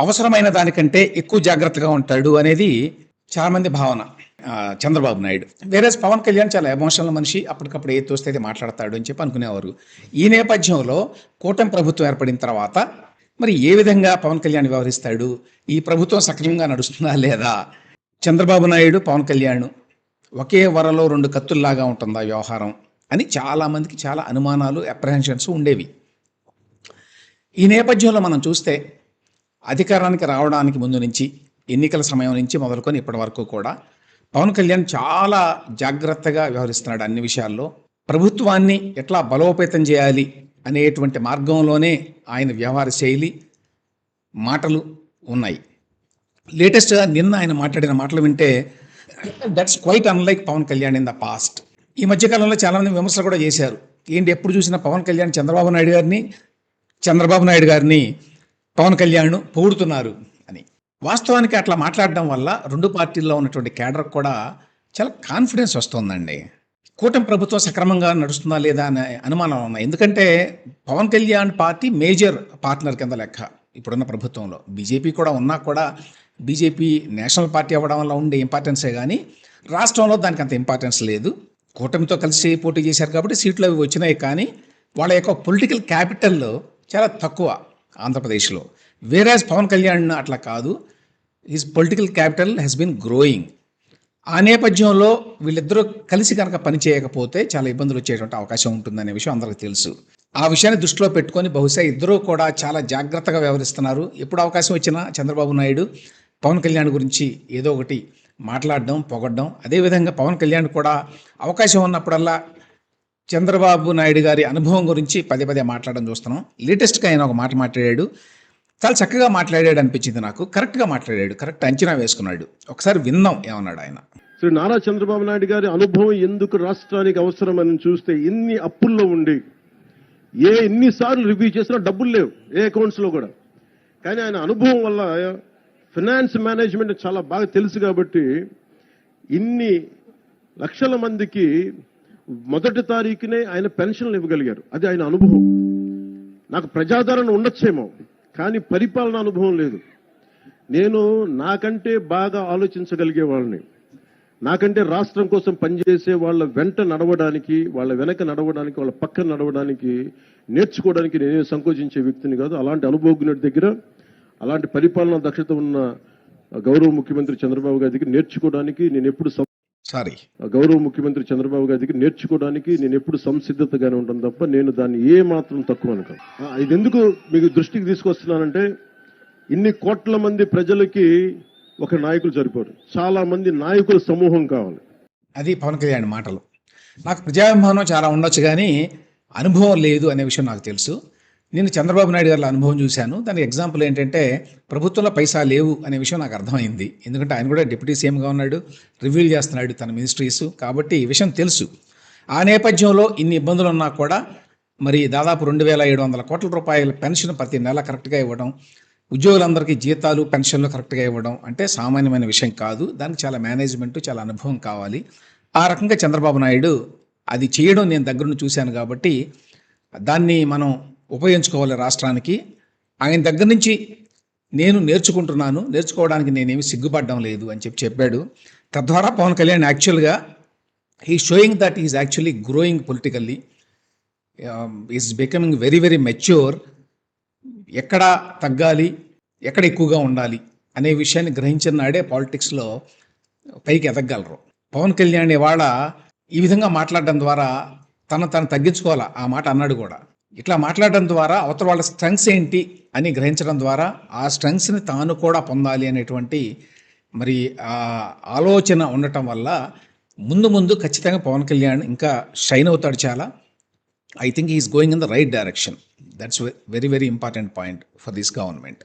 అవసరమైన దానికంటే ఎక్కువ జాగ్రత్తగా ఉంటాడు అనేది చాలా మంది భావన చంద్రబాబు నాయుడు. వేరే పవన్ కళ్యాణ్ చాలా ఎమోషనల్ మనిషి అప్పటికప్పుడు ఏది తోస్తే అది మాట్లాడతాడు అని చెప్పి అనుకునేవారు. ఈ నేపథ్యంలో కూటమి ప్రభుత్వం ఏర్పడిన తర్వాత మరి ఏ విధంగా పవన్ కళ్యాణ్ వ్యవహరిస్తాడు? ఈ ప్రభుత్వం సక్రమంగా నడుస్తుందా లేదా? చంద్రబాబు నాయుడు పవన్ కళ్యాణ్ ఒకే వరలో రెండు కత్తుల్లాగా ఉంటుందా వ్యవహారం అని చాలామందికి చాలా అనుమానాలు అప్రహెన్షన్స్ ఉండేవి. ఈ నేపథ్యంలో మనం చూస్తే అధికారానికి రావడానికి ముందు నుంచి ఎన్నికల సమయం నుంచి మొదలుకొని ఇప్పటి వరకు కూడా పవన్ కళ్యాణ్ చాలా జాగ్రత్తగా వ్యవహరిస్తున్నాడు అన్ని విషయాల్లో. ప్రభుత్వాన్ని ఎట్లా బలోపేతం చేయాలి అనేటువంటి మార్గంలోనే ఆయన వ్యవహార శైలి మాటలు ఉన్నాయి. లేటెస్ట్గా నిన్న ఆయన మాట్లాడిన మాటలు వింటే that's quite unlike Pawan Kalyan in the past ఈ మధ్యకాలంలో చాలామంది విమర్శలు కూడా చేశారు. ఏంటి ఎప్పుడు చూసినా పవన్ కళ్యాణ్ చంద్రబాబు నాయుడు గారిని చంద్రబాబు నాయుడు గారిని పవన్ కళ్యాణ్ పొగుడుతున్నారు అని. వాస్తవానికి అట్లా మాట్లాడడం వల్ల రెండు పార్టీల్లో ఉన్నటువంటి కేడర్ కూడా చాలా కాన్ఫిడెన్స్ వస్తుందండి. కూటమి ప్రభుత్వం సక్రమంగా నడుస్తుందా లేదా అనే అనుమానాలు ఉన్నాయి. ఎందుకంటే Pawan Kalyan party major partner కింద లెక్క ఇప్పుడున్న ప్రభుత్వంలో. బీజేపీ కూడా ఉన్నా కూడా బీజేపీ నేషనల్ పార్టీ అవ్వడం వల్ల ఉండే ఇంపార్టెన్సే కానీ రాష్ట్రంలో దానికి అంత ఇంపార్టెన్స్ లేదు. కూటమితో కలిసి పోటీ చేశారు కాబట్టి సీట్లు అవి వచ్చినాయి కానీ వాళ్ళ యొక్క పొలిటికల్ క్యాపిటల్ చాలా తక్కువ ఆంధ్రప్రదేశ్లో. వేరాజ్ పవన్ కళ్యాణ్ అట్లా కాదు his political capital he's been growing ఆ నేపథ్యంలో వీళ్ళిద్దరూ కలిసి కనుక పని చేయకపోతే చాలా ఇబ్బందులు వచ్చేటువంటి అవకాశం ఉంటుందనే విషయం అందరికీ తెలుసు. ఆ విషయాన్ని దృష్టిలో పెట్టుకొని బహుశా ఇద్దరూ కూడా చాలా జాగ్రత్తగా వ్యవహరిస్తున్నారు. ఎప్పుడు అవకాశం వచ్చినా చంద్రబాబు నాయుడు పవన్ కళ్యాణ్ గురించి ఏదో ఒకటి మాట్లాడడం పొగడ్డం. అదేవిధంగా పవన్ కళ్యాణ్ కూడా అవకాశం ఉన్నప్పుడల్లా చంద్రబాబు నాయుడు గారి అనుభవం గురించి పదే పదే మాట్లాడడం చూస్తున్నాం. లేటెస్ట్గా ఆయన ఒక మాట మాట్లాడాడు. చాలా చక్కగా మాట్లాడాడు అనిపించింది నాకు. కరెక్ట్గా మాట్లాడాడు. కరెక్ట్ అంచనా వేసుకున్నాడు. ఒకసారి విన్నాం ఏమన్నాడు ఆయన. శ్రీ నారా చంద్రబాబు నాయుడు గారి అనుభవం ఎందుకు రాష్ట్రానికి అవసరమని చూస్తే ఎన్ని అప్పుల్లో ఉండి ఏ ఎన్నిసార్లు రివ్యూ చేసినా డబ్బులు లేవు ఏ అకౌంట్స్లో కూడా. కానీ ఆయన అనుభవం వల్ల ఫినాన్స్ మేనేజ్మెంట్ చాలా బాగా తెలుసు కాబట్టి ఇన్ని లక్షల మందికి మొదటి తారీఖునే ఆయన పెన్షన్లు ఇవ్వగలిగారు. అది ఆయన అనుభవం. నాకు ప్రజాదరణ ఉండొచ్చేమో కానీ పరిపాలన అనుభవం లేదు. నేను నాకంటే బాగా ఆలోచించగలిగే వాళ్ళని నాకంటే రాష్ట్రం కోసం పనిచేసే వాళ్ళ వెంట నడవడానికి వాళ్ళ వెనక నడవడానికి వాళ్ళ పక్కన నడవడానికి నేర్చుకోవడానికి నేనే సంకోచించే వ్యక్తిని కాదు. అలాంటి అనుభవజ్ఞుడి దగ్గర అలాంటి పరిపాలనా దక్షత ఉన్న గౌరవ ముఖ్యమంత్రి చంద్రబాబు గారి దగ్గర నేర్చుకోవడానికి నేను ఎప్పుడు సారీ గౌరవ ముఖ్యమంత్రి చంద్రబాబు గారి దగ్గర నేర్చుకోవడానికి నేను ఎప్పుడు సంసిద్ధతగానే ఉంటాను తప్ప నేను దాన్ని ఏ మాత్రం తక్కువ అనుకో ఇది ఎందుకు మీకు దృష్టికి తీసుకొస్తున్నానంటే ఇన్ని కోట్ల మంది ప్రజలకి ఒక నాయకులు సరిపోరు. చాలా మంది నాయకుల సమూహం కావాలి. అది పవన్ కళ్యాణ్ మాటలు. నాకు ప్రజాభిమానం చాలా ఉండొచ్చు కానీ అనుభవం లేదు అనే విషయం నాకు తెలుసు. నేను చంద్రబాబు నాయుడు గారి అనుభవం చూశాను. దానికి ఎగ్జాంపుల్ ఏంటంటే ప్రభుత్వంలో పైసా లేవు అనే విషయం నాకు అర్థమైంది. ఎందుకంటే ఆయన కూడా డిప్యూటీ సీఎంగా ఉన్నాడు రివ్యూల్ చేస్తున్నాడు తన మినిస్ట్రీస్. కాబట్టి ఈ విషయం తెలుసు. ఆ నేపథ్యంలో ఇన్ని ఇబ్బందులు ఉన్నా కూడా మరి దాదాపు రెండు వేల ఏడు వందల కోట్ల రూపాయల పెన్షన్ ప్రతి నెల కరెక్ట్గా ఇవ్వడం ఉద్యోగులందరికీ జీతాలు పెన్షన్లు కరెక్ట్గా ఇవ్వడం అంటే సామాన్యమైన విషయం కాదు. దానికి చాలా మేనేజ్మెంట్ చాలా అనుభవం కావాలి. ఆ రకంగా చంద్రబాబు నాయుడు అది చేయడం నేను దగ్గరుండి చూశాను కాబట్టి దాన్ని మనం ఉపయోగించుకోవాలి రాష్ట్రానికి. ఆయన దగ్గర నుంచి నేను నేర్చుకుంటున్నాను. నేర్చుకోవడానికి నేనేమి సిగ్గుపడడం లేదు అని చెప్పి చెప్పాడు. తద్వారా పవన్ కళ్యాణ్ యాక్చువల్గా he showing that is actually growing politically is becoming very very mature ఎక్కడ తగ్గాలి? ఎక్కడ ఎక్కువగా ఉండాలి? అనే విషయాన్ని గ్రహించిన నాడే పాలిటిక్స్లో పైకి ఎదగలరు. పవన్ కళ్యాణ్ ఇవాళ ఈ విధంగా మాట్లాడడం ద్వారా తను తను తగ్గించుకోవాలా? ఆ మాట అన్నాడు కూడా. ఇట్లా మాట్లాడడం ద్వారా అవతల వాళ్ళ స్ట్రెంగ్స్ ఏంటి అని గ్రహించడం ద్వారా ఆ స్ట్రెంగ్స్ని తాను కూడా పొందాలి అనేటువంటి మరి ఆ ఆలోచన ఉండటం వల్ల ముందు ముందు ఖచ్చితంగా పవన్ కళ్యాణ్ ఇంకా షైన్ అవుతాడు చాలా I think is going in the right direction that's very very important point for this government.